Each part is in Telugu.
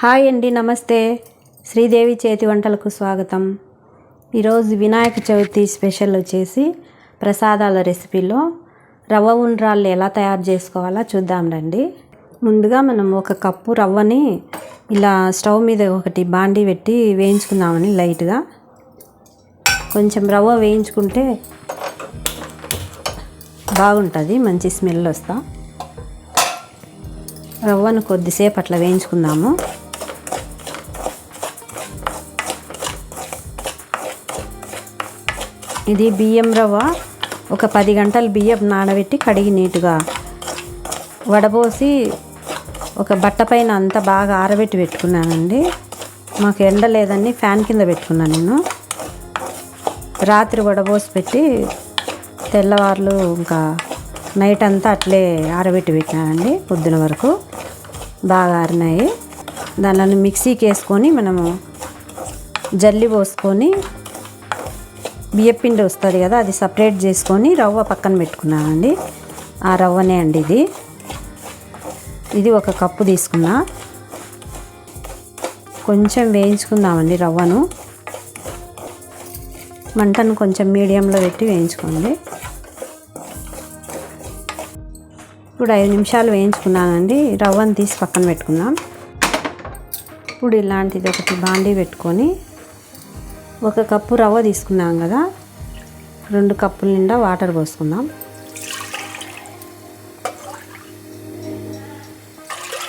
హాయ్ అండి నమస్తే. శ్రీదేవి చేతి వంటలకు స్వాగతం. ఈరోజు వినాయక చవితి స్పెషల్ వచ్చేసి ప్రసాదాల రెసిపీలో రవ్వ ఉండ్రాళ్ళు ఎలా తయారు చేసుకోవాలో చూద్దాం రండి. ముందుగా మనం ఒక కప్పు రవ్వని ఇలా స్టవ్ మీద ఒకటి బాండీ పెట్టి వేయించుకుందామని లైట్గా. కొంచెం రవ్వ వేయించుకుంటే బాగుంటుంది మంచి స్మెల్ వస్తా. రవ్వను కొద్దిసేపు అట్లా వేయించుకుందాము. ఇది బియ్యం రవ్వ. ఒక పది గంటలు బియ్యం నానబెట్టి కడిగి నీట్గా వడపోసి ఒక బట్ట పైన అంతా బాగా ఆరబెట్టి పెట్టుకున్నానండి. మాకు ఎండ లేదని ఫ్యాన్ కింద పెట్టుకున్నాను నేను. రాత్రి వడబోసి పెట్టి తెల్లవార్లు ఇంకా నైట్ అంతా అట్లే ఆరబెట్టి పెట్టినానండి పొద్దున వరకు. బాగా ఆరినాయి. దానిలో మిక్సీకి వేసుకొని మనము జల్లి పోసుకొని బియ్యపిండి వస్తుంది కదా అది సపరేట్ చేసుకొని రవ్వ పక్కన పెట్టుకున్నానండి. ఆ రవ్వనే అండి ఇది. ఇది ఒక కప్పు తీసుకున్నా. కొంచెం వేయించుకుందామండి రవ్వను. మంటను కొంచెం మీడియంలో పెట్టి వేయించుకోండి. ఇప్పుడు ఐదు నిమిషాలు వేయించుకున్నానండి. రవ్వను తీసి పక్కన పెట్టుకున్నాం. ఇప్పుడు ఇలాంటిది ఒకటి బాండీ పెట్టుకొని ఒక కప్పు రవ్వ తీసుకున్నాం కదా. రెండు కప్పుల నిండా వాటర్ పోసుకుందాం.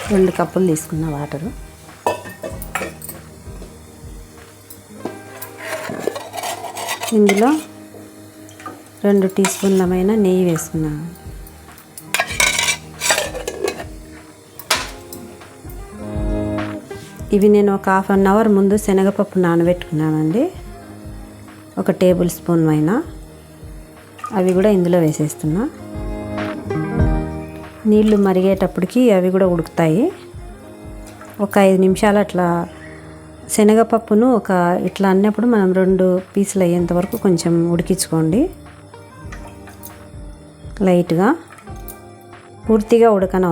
రెండు కప్పులు తీసుకున్న వాటరు. ఇందులో రెండు టీ స్పూన్లమైన నెయ్యి వేసుకున్నాను. ఇవి నేను ఒక హాఫ్ అన్ అవర్ ముందు శనగపప్పు నానబెట్టుకున్నానండి. ఒక టేబుల్ స్పూన్ అయినా. అవి కూడా ఇందులో వేసేస్తున్నా. నీళ్ళు మరిగేటప్పటికి అవి కూడా ఉడుకుతాయి. ఒక ఐదు నిమిషాలు అట్లా శనగపప్పును ఒక ఇట్లా అన్నప్పుడు మనం రెండు పీసులు అయ్యేంత వరకు కొంచెం ఉడికించుకోండి. లైట్గా. పూర్తిగా ఉడకని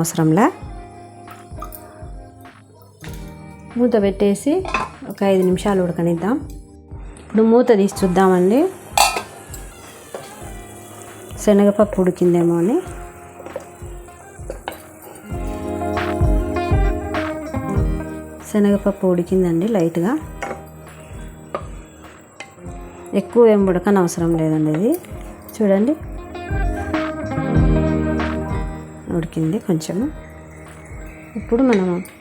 మూత పెట్టేసి ఒక ఐదు నిమిషాలు ఉడకనిద్దాం. ఇప్పుడు మూత తీసి చూద్దామండి. శనగపప్పు ఉడికిందేమో అని. శనగపప్పు ఉడికిందండి లైట్గా. ఎక్కువ ఏం ఉడకని అవసరం లేదండి ఇది. చూడండి. ఉడికింది కొంచెము ఇప్పుడు మనము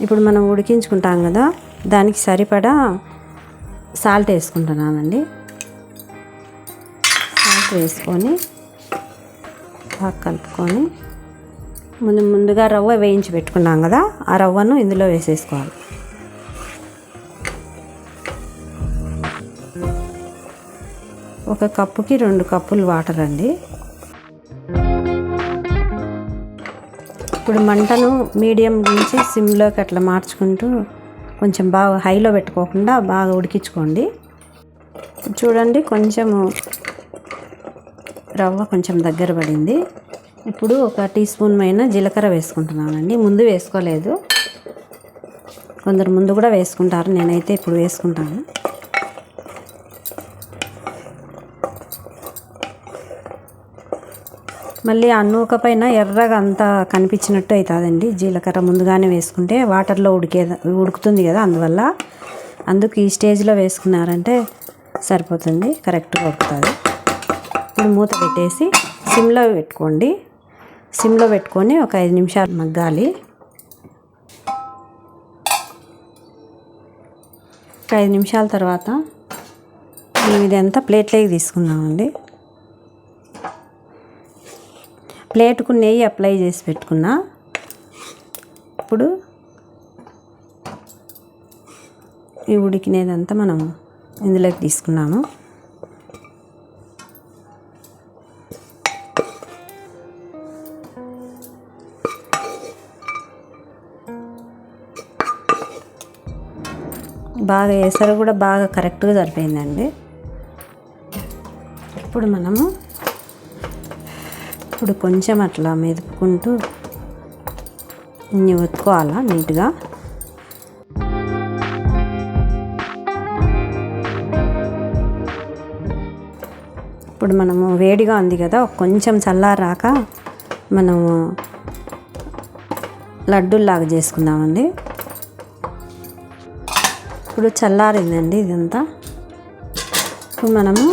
ఇప్పుడు మనం ఉడికించుకుంటాం కదా దానికి సరిపడా సాల్ట్ వేసుకుంటున్నామండి. సాల్ట్ వేసుకొని బాగా కలుపుకొని ముందు ముందుగా రవ్వ వేయించి పెట్టుకున్నాం కదా ఆ రవ్వను ఇందులో వేసేసుకోవాలి. ఒక కప్పుకి రెండు కప్పులు వాటర్ అండి. ఇప్పుడు మంటను మీడియం నుంచి సిమ్లోకి అట్లా మార్చుకుంటూ కొంచెం బాగా హైలో పెట్టుకోకుండా బాగా ఉడికించుకోండి. చూడండి కొంచెము రవ్వ కొంచెం దగ్గర పడింది. ఇప్పుడు ఒక టీ స్పూన్ పైన జీలకర్ర వేసుకుంటున్నానండి. ముందు వేసుకోలేదు. కొందరు ముందు కూడా వేసుకుంటారు. నేనైతే ఇప్పుడు వేసుకుంటాను. మళ్ళీ ఆ నూక పైన ఎర్రగా అంతా కనిపించినట్టు అవుతుందండి. జీలకర్ర ముందుగానే వేసుకుంటే వాటర్లో ఉడికే ఉడుకుతుంది కదా అందువల్ల. అందుకు ఈ స్టేజ్లో వేసుకున్నారంటే సరిపోతుంది కరెక్ట్గా ఉడుకుతుంది. ఇప్పుడు మూత పెట్టేసి సిమ్లో పెట్టుకోండి. సిమ్లో పెట్టుకొని ఒక ఐదు నిమిషాలు మగ్గాలి. ఒక ఐదు నిమిషాల తర్వాత మేము ఇదంతా ప్లేట్లోకి తీసుకున్నామండి ప్లేట్కు నెయ్యి అప్లై చేసి పెట్టుకున్నా. ఇప్పుడు ఈ ఉడికినేదంతా మనం ఇందులోకి తీసుకున్నాము. బాగా వేసారు కూడా బాగా కరెక్ట్గా సరిపోయిందండి. ఇప్పుడు మనము ఇప్పుడు కొంచెం అట్లా మెదుపుకుంటూ ఇన్ని ఒత్తుకోవాలా నీట్గా? ఇప్పుడు మనము వేడిగా ఉంది కదా కొంచెం చల్లారాక మనము లడ్డూల్లాగా చేసుకుందామండి. ఇప్పుడు చల్లారిందండి ఇదంతా. ఇప్పుడు మనము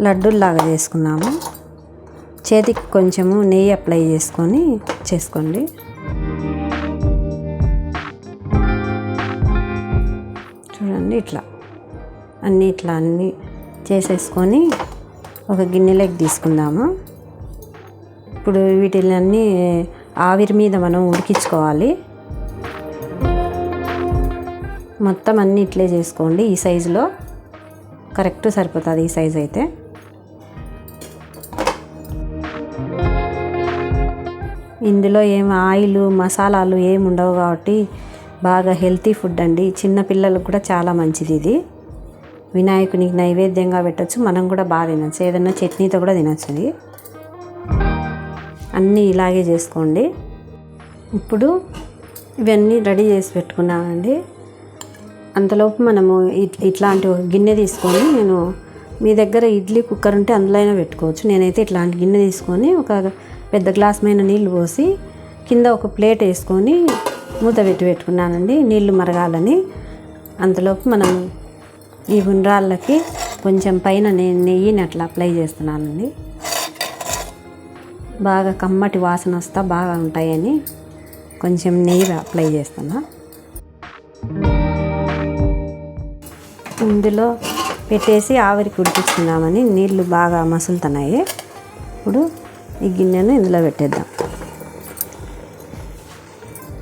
లడ్డూల్లాగా చేసుకుందాము చేతికి కొంచెము నెయ్యి అప్లై చేసుకొని చేసుకోండి. చూడండి ఇట్లా. అన్నీ ఇట్లా అన్నీ చేసేసుకొని ఒక గిన్నెలోకి తీసుకుందాము. ఇప్పుడు వీటిలన్నీ ఆవిరి మీద మనం ఉడికించుకోవాలి. మొత్తం అన్నీ ఇట్లే చేసుకోండి ఈ సైజులో. కరెక్ట్ సరిపోతుంది ఈ సైజ్ అయితే. ఇందులో ఏం ఆయిల్ మసాలాలు ఏమి ఉండవు కాబట్టి బాగా హెల్తీ ఫుడ్ అండి. చిన్న పిల్లలకు కూడా చాలా మంచిది ఇది. వినాయకునికి నైవేద్యంగా పెట్టచ్చు. మనం కూడా బాగా తినచ్చు. ఏదైనా చట్నీతో కూడా తినచ్చు ఇది. అన్నీ ఇలాగే చేసుకోండి. ఇప్పుడు ఇవన్నీ రెడీ చేసి పెట్టుకున్నామండి అంతలోపు మనము ఇట్- ఇట్లాంటి ఒక గిన్నె తీసుకొని నేను మీ దగ్గర ఇడ్లీ కుక్కర్ ఉంటే అందులో అయినా పెట్టుకోవచ్చు. నేనైతే ఇట్లాంటి గిన్నె తీసుకొని ఒక పెద్ద గ్లాస్ మీద నీళ్ళు పోసి కింద ఒక ప్లేట్ వేసుకొని మూత పెట్టి పెట్టుకున్నానండి. నీళ్ళు మరగాలని. అంతలోపు మనం ఈ ఉండ్రాళ్ళకి కొంచెం పైన నేను నెయ్యిని అట్లా అప్లై చేస్తున్నానండి. బాగా కమ్మటి వాసన వస్తా బాగా ఉంటాయని కొంచెం నెయ్యి అప్లై చేస్తున్నా. ఇందులో పెట్టేసి ఆవిరికి ఉడికించుకుందామని నీళ్ళు బాగా మసులుతున్నాయి. ఇప్పుడు ఈ గిన్నెను ఇందులో పెట్టేద్దాం.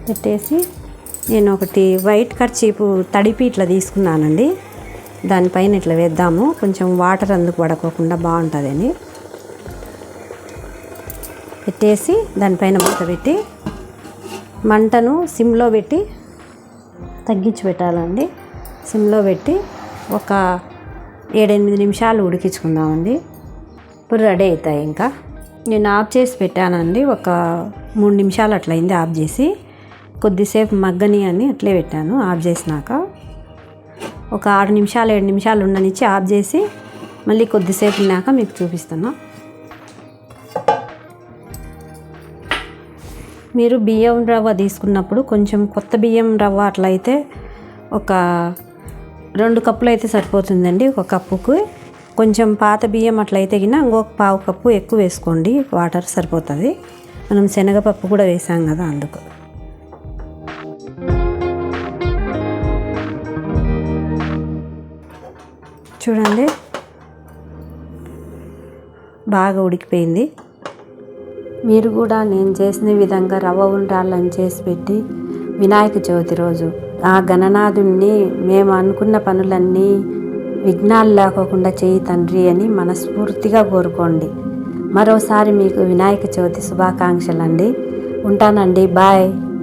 పెట్టేసి నేను ఒకటి వైట్ కర్చీపు తడిపి ఇట్లా తీసుకున్నానండి. దానిపైన ఇట్లా వేద్దాము. కొంచెం వాటర్ అందుకు పడకోకుండా బాగుంటుందని పెట్టేసి దానిపైన మూత పెట్టి మంటను సిమ్లో పెట్టి తగ్గించి పెట్టాలండి. సిమ్లో పెట్టి ఒక ఏడెనిమిది నిమిషాలు ఉడికించుకుందామండి. ఇప్పుడు రెడీ అవుతాయి ఇంకా. నేను ఆఫ్ చేసి పెట్టానండి. ఒక మూడు నిమిషాలు అట్లయింది ఆఫ్ చేసి. కొద్దిసేపు మగ్గని అని అట్లే పెట్టాను ఆఫ్ చేసినాక. ఒక ఆరు నిమిషాలు ఏడు నిమిషాలు ఉండనిచ్చి ఆఫ్ చేసి మళ్ళీ కొద్దిసేపు ఉన్నాక మీకు చూపిస్తాను మీరు బియ్యం రవ్వ తీసుకున్నప్పుడు కొంచెం కొత్త బియ్యం రవ్వ అట్లయితే ఒక రెండు కప్పులు అయితే సరిపోతుందండి. ఒక కప్పుకు కొంచెం పాత బియ్యం అట్లయితే గిన ఇంకొక పావు కప్పు ఎక్కువ వేసుకోండి వాటర్ సరిపోతుంది. మనం శనగపప్పు కూడా వేసాం కదా అందుకు. చూడండి. బాగా ఉడికిపోయింది. మీరు కూడా నేను చేసిన విధంగా రవ్వ ఉండాలని చేసి పెట్టి వినాయక చవితి రోజు ఆ గణనాథుణ్ణి మేము అనుకున్న పనులన్నీ విఘ్నాలు లేకోకుండా చేయి తండ్రి అని మనస్ఫూర్తిగా కోరుకోండి. మరోసారి మీకు వినాయక చవితి శుభాకాంక్షలండి. ఉంటానండి. బాయ్.